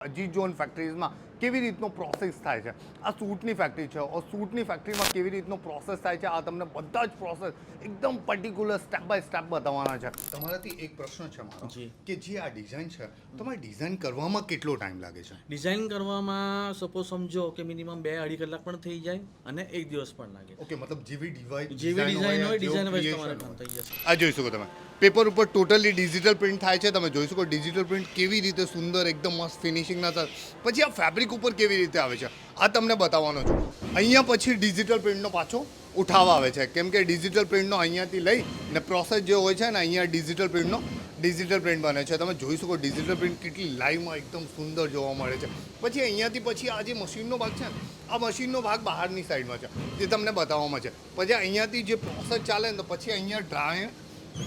Ajit John ફેક્ટરીઝમાં કેવી રીતનો process થાય છે? આ સૂટની ફેક્ટરી છે. और સૂટની ફેક્ટરીમાં કેવી રીતનો પ્રોસેસ થાય છે? આ તમને બધા જ પ્રોસેસ એકદમ પર્ટિક્યુલર સ્ટેપ બાય સ્ટેપ બતાવવાના છે. તમારાથી એક પ્રશ્ન છે મારો કે જે આ ડિઝાઇન છે તમારે ડિઝાઇન કરવામાં કેટલો ટાઈમ લાગે છે? ડિઝાઇન કરવામાં સપોઝ સમજો કે મિનિમમ બે અઢી કલાક પણ થઈ જાય અને એક દિવસ પણ લાગે. ઓકે મતલબ જેવી ડિવાઇસ જેવી ડિઝાઇન હોય ડિઝાઇન વાઇઝ તમારે કામ થઈ જશે. આ જોઈ શકો તમે. પેપર ઉપર ટોટલી ડિજિટલ પ્રિન્ટ થાય છે. તમે જોઈ શકો ડિજિટલ પ્રિન્ટ કેવી રીતે સુંદર એકદમ મસ્ત ફિનિશિંગના થાય. પછી આ ફેબ્રિક ઉપર કેવી રીતે આવે છે? આ તમને બતાવવાનો છું. અહીંયા પછી ડિજિટલ પ્રિન્ટનો પાછો ઉઠાવ આવે છે. કેમ કે ડિજિટલ પ્રિન્ટનો અહીંયાથી લઈ ને પ્રોસેસ જે હોય છે ને અહીંયા ડિજિટલ પ્રિન્ટનો ડિજિટલ પ્રિન્ટ બને છે. તમે જોઈ શકો ડિજિટલ પ્રિન્ટ કેટલી લાઈવમાં એકદમ સુંદર જોવા મળે છે. પછી અહીંયાથી પછી આ જે મશીનનો ભાગ છે ને, આ મશીનનો ભાગ બહારની સાઈડમાં છે, જે તમને બતાવવામાં છે. પછી અહીંયાથી જે પ્રોસેસ ચાલે ને, તો પછી અહીંયા ડ્રાય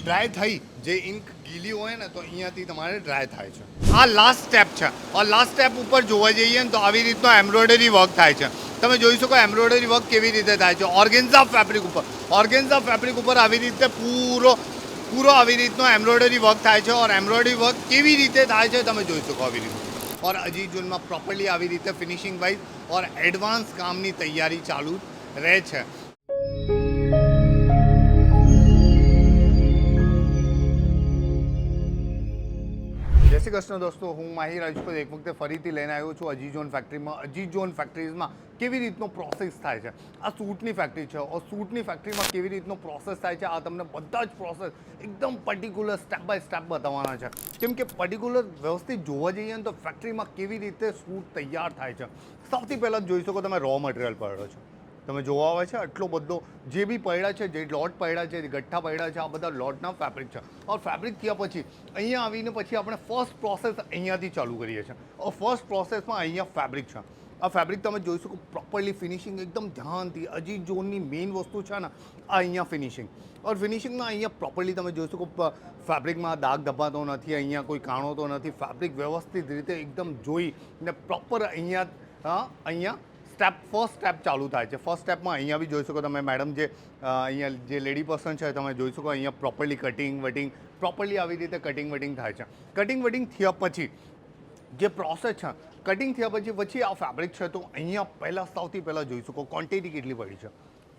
ડ્રાય થઈ જે ઇન્ક ગીલી હોય ને તો અહીંયાથી તમારે ડ્રાય થાય છે. આ લાસ્ટ સ્ટેપ છે. આ લાસ્ટ સ્ટેપ ઉપર જોવા જઈએ ને તો આવી રીતનો એમ્બ્રોઇડરી વર્ક થાય છે. તમે જોઈ શકો એમ્બ્રોઇડરી વર્ક કેવી રીતે થાય છે. ઓર્ગેન્ઝા ફેબ્રિક ઉપર. ઓર્ગેન્ઝા ફેબ્રિક ઉપર આવી રીતે પૂરો પૂરો આવી રીતનો એમ્બ્રોઇડરી વર્ક થાય છે. ઓર એમ્બ્રોઇડરી વર્ક કેવી રીતે થાય છે તમે જોઈ શકો આવી રીતે. ઓર અજી જૂનમાં પ્રોપરલી આવી રીતે ફિનિશિંગ વાઇઝ ઓર એડવાન્સ કામની તૈયારી ચાલુ રહે છે. શ્રી કૃષ્ણ દોસ્તો, હું માહી રાજપૂત એક વખતે ફરીથી લઈને આવ્યો છું અજી ઝોન ફેક્ટરીમાં અજી ઝોન ફેક્ટરીઝમાં કેવી રીતનો પ્રોસેસ થાય છે? આ સૂટની ફેક્ટરી છે. और સૂટની ફેક્ટરીમાં કેવી રીતનો પ્રોસેસ થાય છે? આ તમને બધા જ પ્રોસેસ એકદમ પર્ટિક્યુલર સ્ટેપ બાય સ્ટેપ બતાવવાના છે. કેમ કે પર્ટિક્યુલર વ્યવસ્થિત જોવા જઈએ ને તો ફેક્ટરીમાં કેવી રીતે સૂટ તૈયાર થાય છે? સૌથી પહેલાં જોઈ શકો તમે રો મટીરિયલ પડ્યો છે. તમે જોવા આવે છે, આટલો બધો જે બી પડ્યા છે, જે લોટ પડ્યા છે ગઠ્ઠા પડ્યા છે, આ બધા લોટના ફેબ્રિક છે. ઓર ફેબ્રિક થયા પછી અહીંયા આવીને પછી આપણે ફર્સ્ટ પ્રોસેસ અહીંયાથી ચાલુ કરીએ છીએ. ઓર ફર્સ્ટ પ્રોસેસમાં અહીંયા ફેબ્રિક છે. આ ફેબ્રિક તમે જોઈ શકો પ્રોપરલી ફિનિશિંગ એકદમ ધ્યાનથી અજી ઝોનની મેઇન વસ્તુ છે ને, આ અહીંયા ફિનિશિંગ ઓર ફિનિશિંગમાં અહીંયા પ્રોપરલી તમે જોઈ શકો ફેબ્રિકમાં દાગ ધબાતો નથી, અહીંયા કોઈ કાણો નથી. ફેબ્રિક વ્યવસ્થિત રીતે એકદમ જોઈ ને પ્રોપર અહીંયા અહીંયા સ્ટેપ ફર્સ્ટ સ્ટેપ ચાલુ થાય છે. ફર્સ્ટ સ્ટેપમાં અહીંયા બી જોઈ શકો તમે મેડમ જે અહીંયા જે લેડી પર્સન છે, તમે જોઈ શકો અહીંયા પ્રોપરલી કટિંગ વટિંગ પ્રોપરલી આવી રીતે કટિંગ વટિંગ થાય છે. કટિંગ વટિંગ થયા પછી જે પ્રોસેસ છે કટિંગ થયા પછી પછી આ ફેબ્રિક છે, તો અહીંયા પહેલાં, સૌથી પહેલાં જોઈ શકો ક્વોન્ટિટી કેટલી પડી છે.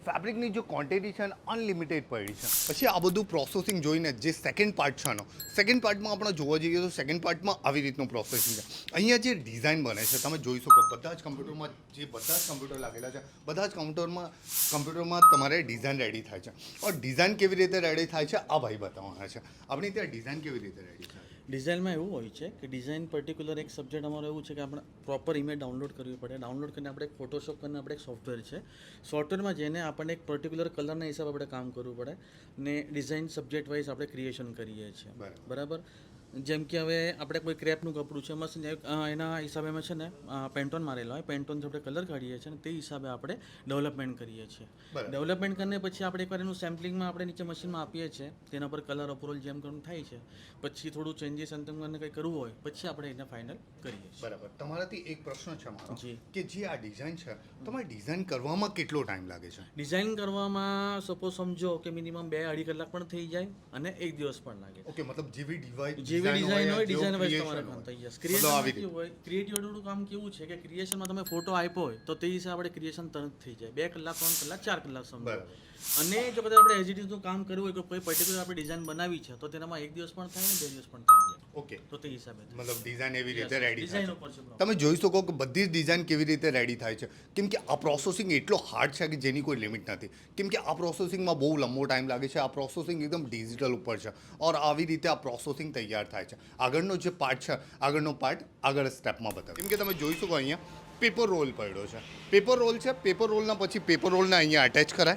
ફેબ્રિકની જે ક્વોન્ટિટી છે અનલિમિટેડ પડી છે. પછી આ બધું પ્રોસેસિંગ જોઈને જે સેકન્ડ પાર્ટ છે આનો સેકન્ડ પાર્ટમાં આપણે જોવા જઈએ તો સેકન્ડ પાર્ટમાં આવી રીતનું પ્રોસેસિંગ છે. અહીંયા જે ડિઝાઇન બને છે, તમે જોઈ શકો, બધા જ કમ્પ્યુટરમાં જે બધા જ કમ્પ્યુટર લાગેલા છે, બધા જ કમ્પ્યુટરમાં કમ્પ્યુટરમાં તમારે ડિઝાઇન રેડી થાય છે. ઓર ડિઝાઇન કેવી રીતે રેડી થાય છે, આ ભાઈ બતાવવાના છે. આપણી ત્યાં ડિઝાઇન કેવી રીતે રેડી થાય ડિઝાઇનમાં એવું હોય છે કે ડિઝાઇન પર્ટિક્યુલર એક સબ્જેક્ટ અમારો એવું છે કે આપણે પ્રોપર ઇમેજ ડાઉનલોડ કરવી પડે. ડાઉનલોડ કરીને આપણે એક ફોટોશોપ કરીને આપણે એક સોફ્ટવેર છે. સોફ્ટવેરમાં જઈને આપણને એક પર્ટિક્યુલર કલરના હિસાબે આપણે કામ કરવું પડે ને ડિઝાઇન સબ્જેક્ટ વાઇઝ આપણે ક્રિએશન કરીએ છીએ. બરાબર. જેમ કે હવે આપણે કોઈ ક્રેપનું કપડું છે મસ્ત એના હિસાબે અમે છે ને પેન્ટોન મારેલા હોય. પેન્ટોનથી આપણે કલર કાઢીએ છીએ તે હિસાબે આપણે ડેવલપમેન્ટ કરીએ છીએ. ડેવલપમેન્ટ કરીને પછી આપણે એકવાર એનું સેમ્પલિંગમાં આપણે નીચે મશીનમાં આપીએ છીએ. તેના પર કલર અપ્રુવલ જેમ કરવું થાય છે. પછી થોડું ચેન્જીસ અંતમ કરીને કંઈ કરવું હોય પછી આપણે એને ફાઇનલ કરીએ છીએ. બરાબર. તમારાથી એક પ્રશ્ન છે મારો જી. કે જે આ ડિઝાઇન છે તમારે ડિઝાઇન કરવામાં કેટલો ટાઈમ લાગે છે? ડિઝાઇન કરવામાં સપોઝ સમજો કે મિનિમમ બે અઢી કલાક પણ થઈ જાય અને એક દિવસ પણ લાગે. ઓકે મતલબ જેવી ડિવાઇસ જેવી ડિઝાઇન હોય ડિઝાઇન વાઇઝ તમારે કામ થઈ જશે ક્રિએશન કેવું હોય. ક્રિએટિવિટીનું કામ કેવું છે કે ક્રિએશનમાં તમે ફોટો આપ્યો હોય તો તે હિસાબે આપણે ક્રિએશન તરત થઈ જાય. બે કલાક ત્રણ કલાક ચાર કલાક સમજો અને જો કદાચ આપણે એજીટીનું કામ કરવું હોય કે કોઈ પર્ટિક્યુલર આપણે ડિઝાઇન બનાવી છે તો તેનામાં એક દિવસ પણ થાય ને બે દિવસ પણ થઈ જાય. ઓકે તો તે હિસાબે મતલબ ડિઝાઇન એવી રીતે રેડી થાય તમે જોઈ શકો કે બધી જ ડિઝાઇન કેવી રીતે રેડી થાય છે. કેમ કે આ પ્રોસેસિંગ એટલો હાર્ડ છે કે જેની કોઈ લિમિટ નથી. કેમ કે આ પ્રોસેસિંગમાં બહુ લાંબો ટાઈમ લાગે છે. આ પ્રોસેસિંગ એકદમ ડિજિટલ ઉપર છે. ઓર આવી રીતે આ પ્રોસેસિંગ તૈયાર થાય છે. આગળનો જે પાર્ટ છે, આગળનો પાર્ટ આગળ સ્ટેપમાં બતાવે કેમ કે તમે જોઈ શકો અહીંયા પેપર રોલ પડ્યો છે. પેપર રોલ છે પેપર રોલના પછી પેપર રોલને અહીંયા અટેચ કરાય.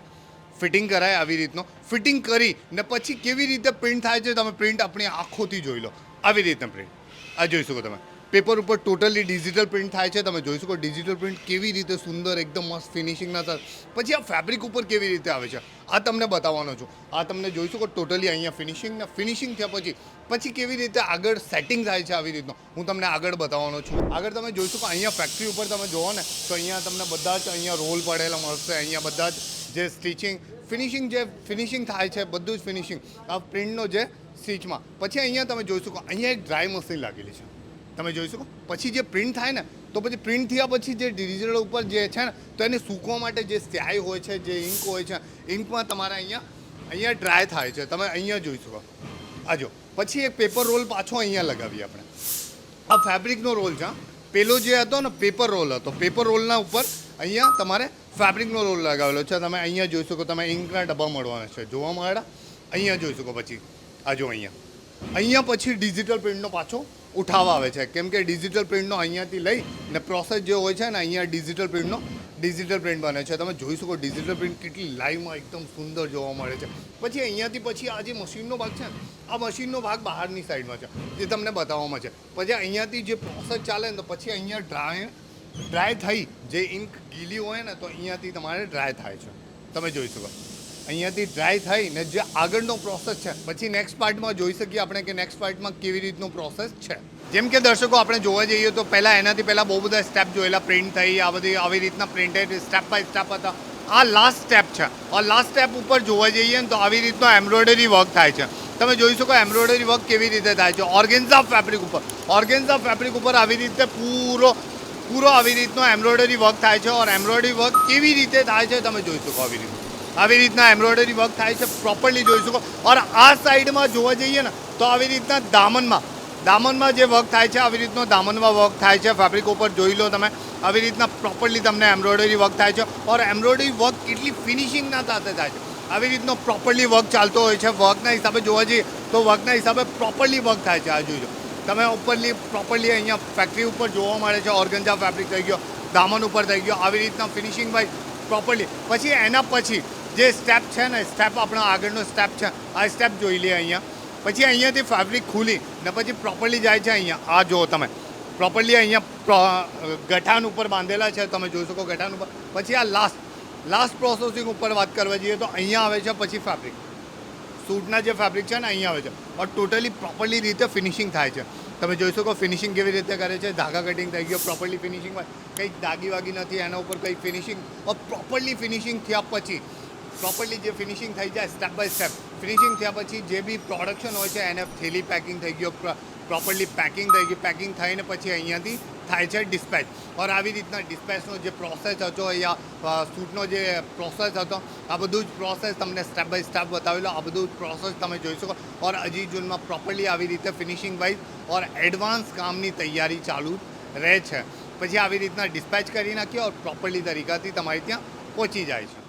ફિટિંગ કરાય આવી રીતનો. ફિટિંગ કરી ને પછી કેવી રીતે પ્રિન્ટ થાય છે તમે પ્રિન્ટ આપણી આંખોથી જોઈ લો. આવી રીતના પ્રિન્ટ આ જોઈ શકો તમે. પેપર ઉપર ટોટલી ડિજિટલ પ્રિન્ટ થાય છે. તમે જોઈ શકો ડિજિટલ પ્રિન્ટ કેવી રીતે સુંદર, એકદમ મસ્ત ફિનિશિંગના સાથે પછી આ ફેબ્રિક ઉપર કેવી રીતે આવે છે? આ તમને બતાવવાનો છું. આ તમને જોઈ શકો ટોટલી અહીંયા ફિનિશિંગના ફિનિશિંગ થયા પછી પછી કેવી રીતે આગળ સેટિંગ થાય છે આવી રીતનો. હું તમને આગળ બતાવવાનો છું. આગળ તમે જોઈ શકો અહીંયા ફેક્ટરી ઉપર તમે જોવો ને, તો અહીંયા તમને બધા જ અહીંયા રોલ પડેલા મળશે. અહીંયા બધા જ જે સ્ટિચિંગ ફિનિશિંગ જે ફિનિશિંગ થાય છે, બધું જ ફિનિશિંગ આ પ્રિન્ટનો જે સ્ટીચમાં પછી અહીંયા તમે જોઈ શકો, અહીંયા એક ડ્રાય મશીન લાગેલી છે. તમે જોઈ શકો. પછી જે પ્રિન્ટ થાય ને, તો પછી પ્રિન્ટ થયા પછી જે ડિજિટલ ઉપર જે છે ને, તો એને સૂકવા માટે જે સ્યાય હોય છે, જે ઇંક હોય છે ઇંકમાં તમારે અહીંયા અહીંયા ડ્રાય થાય છે. તમે અહીંયા જોઈ શકો. આ જો. પછી એક પેપર રોલ પાછો અહીંયા લગાવીએ આપણે. આ ફેબ્રિકનો રોલ છે. પેલો જે હતો ને પેપર રોલ હતો. પેપર રોલના ઉપર અહીંયા તમારે ફેબ્રિકનો રોલ લગાવેલો છે. તમે અહીંયા જોઈ શકો, તમે ઇંકના ડબ્બા મળવાના છે. જોવા મળ્યા? અહીંયા જોઈ શકો પછી. આ જો અહીંયા. અહીંયા પછી ડિજિટલ પ્રિન્ટનો પાછો ઉઠાવ આવે છે. કેમ કે ડિજિટલ પ્રિન્ટનો અહીંયાથી લઈ ને પ્રોસેસ જે હોય છે ને અહીંયા ડિજિટલ પ્રિન્ટનો ડિજિટલ પ્રિન્ટ બને છે. તમે જોઈ શકો ડિજિટલ પ્રિન્ટ કેટલી લાઈવમાં એકદમ સુંદર જોવા મળે છે. પછી અહીંયાથી પછી આ જે મશીનનો ભાગ છે આ મશીનનો ભાગ બહારની સાઈડમાં છે, જે તમને બતાવવામાં છે. પછી અહીંયાથી જે પ્રોસેસ ચાલે ને તો પછી અહીંયા ડ્રાય ડ્રાય થઈ જે ઇન્ક ગીલી હોય ને તો અહીંયાથી તમારે ડ્રાય થાય છે. તમે જોઈ શકો. અહીંયાથી ડ્રાય થઈ ને જે આગળનો પ્રોસેસ છે. પછી નેક્સ્ટ પાર્ટમાં જોઈ શકીએ આપણે કે નેક્સ્ટ પાર્ટમાં કેવી રીતનો પ્રોસેસ છે. જેમ કે દર્શકો, આપણે જોવા જઈએ તો પહેલાં એનાથી પહેલાં બહુ બધા સ્ટેપ જોયેલા પ્રિન્ટ થઈ, આ બધી આવી રીતના પ્રિન્ટેડ સ્ટેપ બાય સ્ટેપ હતા. આ લાસ્ટ સ્ટેપ છે. આ લાસ્ટ સ્ટેપ ઉપર જોવા જઈએ ને તો આવી રીતનો એમ્બ્રોઇડરી વર્ક થાય છે. તમે જોઈ શકો એમ્બ્રોઇડરી વર્ક કેવી રીતે થાય છે. ઓર્ગેન્ઝા ફેબ્રિક ઉપર. ઓર્ગેન્ઝા ફેબ્રિક ઉપર આવી રીતે પૂરો પૂરો આવી રીતનો એમ્બ્રોઇડરી વર્ક થાય છે. ઓર એમ્બ્રોઇડરી વર્ક કેવી રીતે થાય છે તમે જોઈ શકો આવી રીતે આવી રીતના એમ્બ્રોઇડરી વર્ક થાય છે પ્રોપરલી જોઈ શકો. ઓર આ સાઈડમાં જોવા જઈએ ને, તો આવી રીતના દામનમાં દામનમાં જે વર્ક થાય છે, આવી રીતનો દામનમાં વર્ક થાય છે ફેબ્રિક ઉપર જોઈ લો તમે. આવી રીતના પ્રોપરલી તમને એમ્બ્રોઇડરી વર્ક થાય છે, ઓર એમ્બ્રોઇડરી વર્ક કેટલી ફિનિશિંગના સાથે થાય છે. આવી રીતનો પ્રોપરલી વર્ક ચાલતો હોય છે વર્કના હિસાબે જોવા જઈએ, તો વર્કના હિસાબે પ્રોપરલી વર્ક થાય છે, આ જોજો તમે ઉપરલી પ્રોપરલી અહીંયા ફેક્ટરી ઉપર જોવા મળે છે ઓર્ગન્જા ફેબ્રિક થઈ ગયો, દામન ઉપર થઈ ગયો, આવી રીતના ફિનિશિંગ વાઇઝ પ્રોપરલી પછી એના પછી જે સ્ટેપ છે ને સ્ટેપ આપણો આગળનો સ્ટેપ છે, આ સ્ટેપ જોઈ લે અહીંયા. પછી અહીંયાથી ફેબ્રિક ખુલી, ને પછી પ્રોપરલી જાય છે અહીંયા. આ જુઓ તમે. પ્રોપરલી અહીંયા ગઠાન ઉપર બાંધેલા છે, તમે જોઈ શકો ગઠાન ઉપર. પછી આ લાસ્ટ લાસ્ટ પ્રોસેસિંગ ઉપર વાત કરવા જઈએ તો અહીંયા આવે છે પછી ફેબ્રિક સૂટના જે ફેબ્રિક છે ને, અહીંયા આવે છે. ઓર ટોટલી પ્રોપરલી રીતે ફિનિશિંગ થાય છે. તમે જોઈ શકો ફિનિશિંગ કેવી રીતે કરે છે. ધાગા કટિંગ થઈ ગયો પ્રોપરલી ફિનિશિંગમાં કંઈક દાગી વાગી નથી, એના ઉપર કંઈક ફિનિશિંગ ઓર પ્રોપરલી ફિનિશિંગ થયા પછી પ્રોપરલી જે ફિનિશિંગ થઈ જાય સ્ટેપ બાય સ્ટેપ ફિનિશિંગ થયા પછી જે બી પ્રોડક્શન હોય છે, એને થેલી પેકિંગ થઈ ગયો પ્રોપરલી પેકિંગ થઈ ગયું પેકિંગ થઈને પછી અહીંયાથી થાય છે ડિસ્પેચ ઓર આવી રીતના ડિસ્પેચનો જે પ્રોસેસ હતો યા સૂટનો જે પ્રોસેસ હતો, આ બધું જ પ્રોસેસ તમને સ્ટેપ બાય સ્ટેપ બતાવેલો. આ બધું જ પ્રોસેસ તમે જોઈ શકો. ઓર હજી જૂનમાં પ્રોપરલી આવી રીતે ફિનિશિંગ વાઇઝ ઓર એડવાન્સ કામની તૈયારી ચાલુ રહે છે. પછી આવી રીતના ડિસ્પેચ કરી નાખીએ ઓર પ્રોપરલી તરીકાથી તમારી ત્યાં પહોંચી જાય છે.